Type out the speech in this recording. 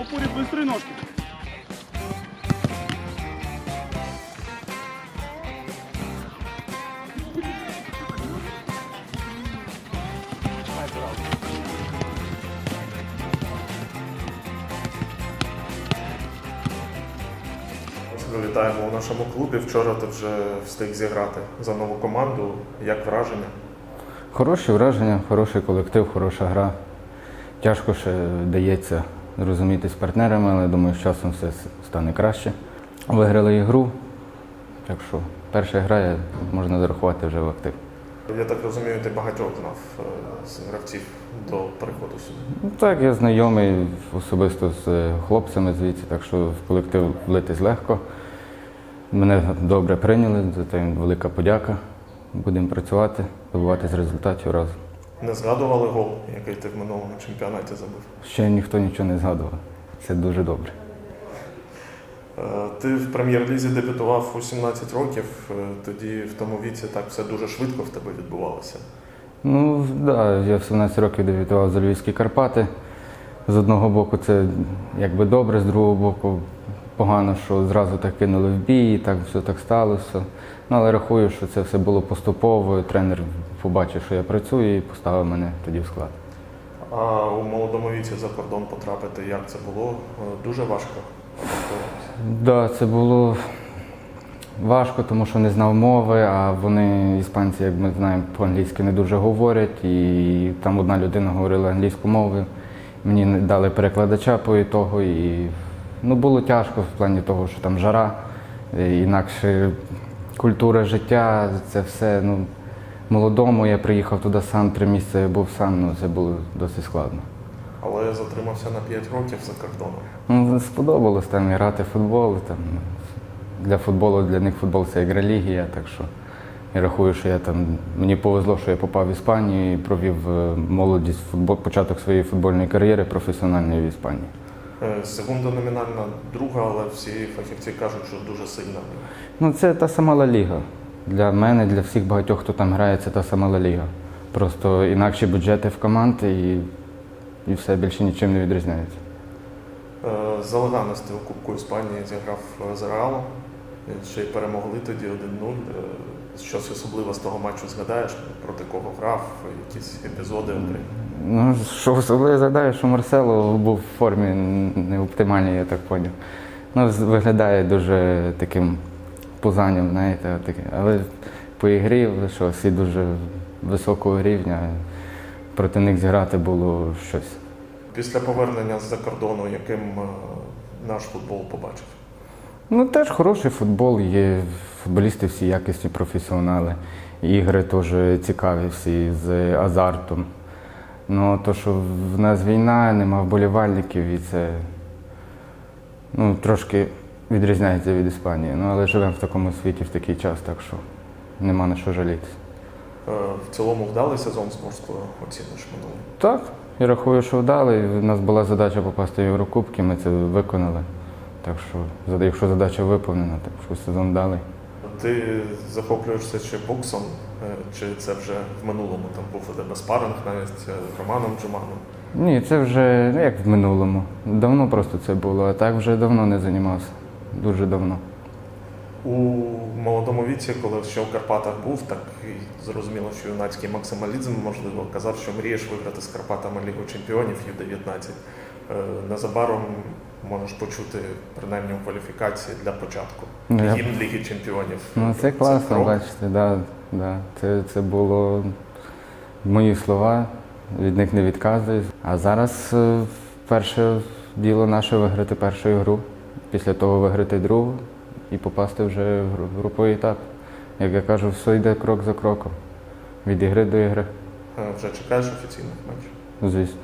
упоре быстрые ножки. Вітаємо у нашому клубі. Вчора ти вже встиг зіграти за нову команду. Як враження? Хороші враження, хороший колектив, хороша гра. Тяжко ще дається зрозуміти з партнерами, але думаю, з часом все стане краще. Виграли ігру, так що перша гра я- можна зарахувати вже в актив. Я так розумію, ти багатьох знав е, з гравців до приходу сюди. Ну, так, я знайомий особисто з е, хлопцями звідси, так що в колектив влитись легко. Мене добре прийняли, за їм велика подяка. Будемо працювати, добиватись результатів разом. Не згадували гол, який ти в минулому чемпіонаті забив. Ще ніхто нічого не згадував. Це дуже добре. Е, Ти в прем'єр-лізі дебютував у 17 років. Е, Тоді в тому віці так все дуже швидко в тебе відбувалося. Ну, так, да, я в 17 років дебютував за Львівські Карпати. З одного боку, це якби добре, з другого боку, погано, що зразу так кинули в бій, і так все так сталося. Ну, але рахую, що це все було поступово. Тренер побачив, що я працюю, і поставив мене тоді в склад. А у молодому віці за кордон потрапити, як це було? Е, Дуже важко. Так, да, це було важко, тому що не знав мови, а вони, іспанці, як ми знаємо, по-англійськи не дуже говорять. І там одна людина говорила англійську мову. Мені дали перекладача по того. І ну, було тяжко в плані того, що там жара, е, інакше культура життя, це все. Ну, молодому я приїхав туди сам, три місяці я був сам, ну це було досить складно. Але я затримався на 5 років за кордоном. Ну, сподобалось там грати в футбол. Там, для футболу, для них футбол це як релігія, так що я рахую, що я там, мені повезло, що я попав в Іспанію і провів е, молодість, футбол, початок своєї футбольної кар'єри професіональної в Іспанії. Е, Секунда номінальна друга, але всі фахівці кажуть, що дуже сильна. Ну, це та сама Ла Ліга. Для мене, для всіх багатьох, хто там грає, це та сама Ла Ліга. Просто інакші бюджети в команд і, і все більше нічим не відрізняється. Е, За Леганес у Кубку Іспанії зіграв е, з Реалом. Ще й перемогли тоді 1-0. Е, Щось особливе з того матчу згадаєш, проти кого грав, якісь епізоди окремі. Ну, що особливо згадаю, що Марсело був в формі не оптимальній, я так поняв. Ну, виглядає дуже таким пузанням, знаєте, але по ігрі, що всі дуже високого рівня. Проти них зіграти було щось. Після повернення з-за кордону, яким е, наш футбол побачив? Ну, теж хороший футбол, є футболісти всі якісні професіонали. Ігри теж цікаві всі з азартом. Ну, то, що в нас війна, нема вболівальників, і це ну, трошки відрізняється від Іспанії. Ну, але живемо в такому світі в такий час, так що нема на що жалітися. Е, В цілому вдалий сезон з Морською оціниш минулий. Так, я рахую, що вдали. У нас була задача попасти в Єврокубки, ми це виконали. Так що, якщо задача виповнена, так що сезон вдалий. Ти захоплюєшся ще боксом, е, чи це вже в минулому? Там був у тебе спаринг навіть з Романом Джуманом. Ні, це вже ну, як в минулому. Давно просто це було, а так вже давно не займався. Дуже давно. У молодому віці, коли ще в Карпатах був, так і зрозуміло, що юнацький максималізм, можливо, казав, що мрієш виграти з Карпатами Лігу Чемпіонів Ю-19. Е, Незабаром можеш почути принаймні у кваліфікації для початку. Ну, я- Гімн Ліги Чемпіонів. Ну це класно, крок. бачите, да, да. Це, це було мої слова, від них не відказуюсь. А зараз е, перше діло наше виграти першу ігру, після того виграти другу і попасти вже в гру- груповий етап. Як я кажу, все йде крок за кроком. Від ігри до ігри, Е, Вже чекаєш офіційних матчів. звісно.